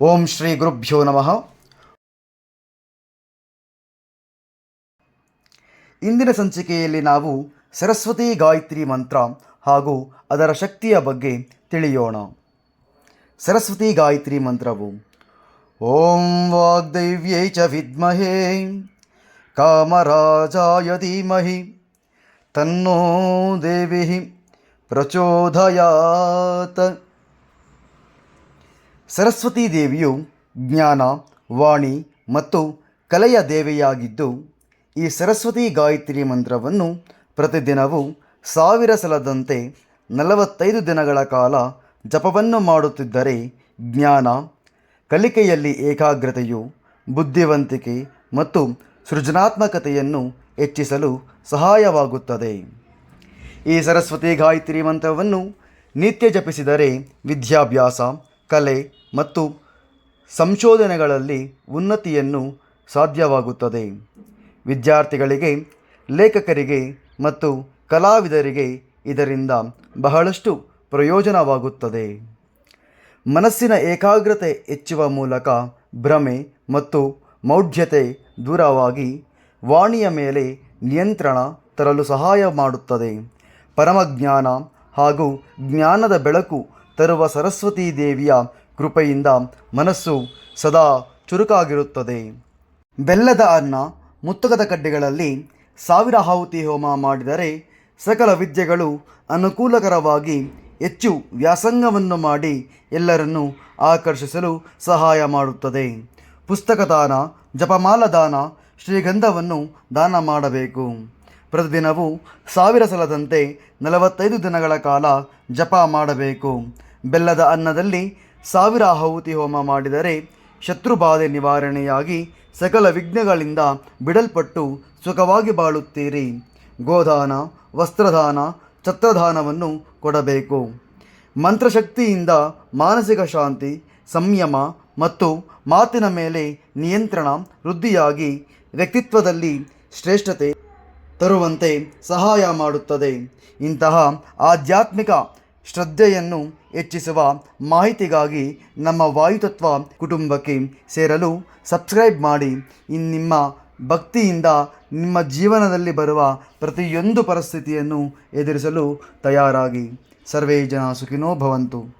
ಓಂ ಶ್ರೀ ಗುರುಭ್ಯೋ ನಮಃ. ಇಂದಿನ ಸಂಚಿಕೆಯಲ್ಲಿ ನಾವು ಸರಸ್ವತಿ ಗಾಯತ್ರಿ ಮಂತ್ರ ಹಾಗೂ ಅದರ ಶಕ್ತಿಯ ಬಗ್ಗೆ ತಿಳಿಯೋಣ. ಸರಸ್ವತಿ ಗಾಯತ್ರಿ ಮಂತ್ರವು, ಓಂ ವಾಗ್ದೈವ್ಯೈ ಚ ವಿದ್ಮಹೇ, ಕಾಮರಾಜಾಯ ಧೀಮಹಿ, ತನ್ನೋ ದೇವಿ ಪ್ರಚೋದಯಾತ್. ಸರಸ್ವತೀ ದೇವಿಯು ಜ್ಞಾನ, ವಾಣಿ ಮತ್ತು ಕಲೆಯ ದೇವಿಯಾಗಿದ್ದು, ಈ ಸರಸ್ವತಿ ಗಾಯತ್ರಿ ಮಂತ್ರವನ್ನು ಪ್ರತಿದಿನವೂ ಸಾವಿರ ಸಲದಂತೆ ನಲವತ್ತೈದು ದಿನಗಳ ಕಾಲ ಜಪವನ್ನು ಮಾಡುತ್ತಿದ್ದರೆ ಜ್ಞಾನ, ಕಲಿಕೆಯಲ್ಲಿ ಏಕಾಗ್ರತೆಯು, ಬುದ್ಧಿವಂತಿಕೆ ಮತ್ತು ಸೃಜನಾತ್ಮಕತೆಯನ್ನು ಹೆಚ್ಚಿಸಲು ಸಹಾಯವಾಗುತ್ತದೆ. ಈ ಸರಸ್ವತಿ ಗಾಯತ್ರಿ ಮಂತ್ರವನ್ನು ನಿತ್ಯ ಜಪಿಸಿದರೆ ವಿದ್ಯಾಭ್ಯಾಸ, ಕಲೆ ಮತ್ತು ಸಂಶೋಧನೆಗಳಲ್ಲಿ ಉನ್ನತಿಯನ್ನು ಸಾಧ್ಯವಾಗುತ್ತದೆ. ವಿದ್ಯಾರ್ಥಿಗಳಿಗೆ, ಲೇಖಕರಿಗೆ ಮತ್ತು ಕಲಾವಿದರಿಗೆ ಇದರಿಂದ ಬಹಳಷ್ಟು ಪ್ರಯೋಜನವಾಗುತ್ತದೆ. ಮನಸ್ಸಿನ ಏಕಾಗ್ರತೆ ಹೆಚ್ಚುವ ಮೂಲಕ ಭ್ರಮೆ ಮತ್ತು ಮೌಢ್ಯತೆ ದೂರವಾಗಿ ವಾಣಿಯ ಮೇಲೆ ನಿಯಂತ್ರಣ ತರಲು ಸಹಾಯ ಮಾಡುತ್ತದೆ. ಪರಮಜ್ಞಾನ ಹಾಗೂ ಜ್ಞಾನದ ಬೆಳಕು ತರುವ ಸರಸ್ವತೀ ದೇವಿಯ ಕೃಪೆಯಿಂದ ಮನಸ್ಸು ಸದಾ ಚುರುಕಾಗಿರುತ್ತದೆ. ಬೆಲ್ಲದ ಅನ್ನ ಮುತ್ತಕದ ಕಡ್ಡಿಗಳಲ್ಲಿ ಸಾವಿರ ಆಹುತಿ ಹೋಮ ಮಾಡಿದರೆ ಸಕಲ ವಿದ್ಯೆಗಳು ಅನುಕೂಲಕರವಾಗಿ ಹೆಚ್ಚು ವ್ಯಾಸಂಗವನ್ನು ಮಾಡಿ ಎಲ್ಲರನ್ನೂ ಆಕರ್ಷಿಸಲು ಸಹಾಯ ಮಾಡುತ್ತದೆ. ಪುಸ್ತಕ ದಾನ ಜಪಮಾಲ ದಾನ ಶ್ರೀಗಂಧವನ್ನು ದಾನ ಮಾಡಬೇಕು. ಪ್ರತಿದಿನವೂ ಸಾವಿರ ಸಲದಂತೆ ನಲವತ್ತೈದು ದಿನಗಳ ಕಾಲ ಜಪ ಮಾಡಬೇಕು. ಬೆಲ್ಲದ ಅನ್ನದಲ್ಲಿ ಸಾವಿರ ಆಹುತಿ ಹೋಮ ಮಾಡಿದರೆ ಶತ್ರುಬಾಧೆ ನಿವಾರಣೆಯಾಗಿ ಸಕಲ ವಿಘ್ನಗಳಿಂದ ಬಿಡಲ್ಪಟ್ಟು ಸುಖವಾಗಿ ಬಾಳುತ್ತೀರಿ. ಗೋದಾನ, ವಸ್ತ್ರದಾನ, ಛತ್ರದಾನವನ್ನು ಕೊಡಬೇಕು. ಮಂತ್ರಶಕ್ತಿಯಿಂದ ಮಾನಸಿಕ ಶಾಂತಿ, ಸಂಯಮ ಮತ್ತು ಮಾತಿನ ಮೇಲೆ ನಿಯಂತ್ರಣ ವೃದ್ಧಿಯಾಗಿ ವ್ಯಕ್ತಿತ್ವದಲ್ಲಿ ಶ್ರೇಷ್ಠತೆ ತರುವಂತೆ ಸಹಾಯ ಮಾಡುತ್ತದೆ. ಇಂತಹ ಆಧ್ಯಾತ್ಮಿಕ ಶ್ರದ್ಧೆಯನ್ನು ಹೆಚ್ಚಿಸುವ ಮಾಹಿತಿಗಾಗಿ ನಮ್ಮ ವಾಯುತತ್ವ ಕುಟುಂಬಕ್ಕೆ ಸೇರಲು ಸಬ್ಸ್ಕ್ರೈಬ್ ಮಾಡಿ. ನಿಮ್ಮ ಭಕ್ತಿಯಿಂದ ನಿಮ್ಮ ಜೀವನದಲ್ಲಿ ಬರುವ ಪ್ರತಿಯೊಂದು ಪರಿಸ್ಥಿತಿಯನ್ನು ಎದುರಿಸಲು ತಯಾರಾಗಿ. ಸರ್ವೇ ಜನ ಸುಖಿನೋ ಭವಂತು.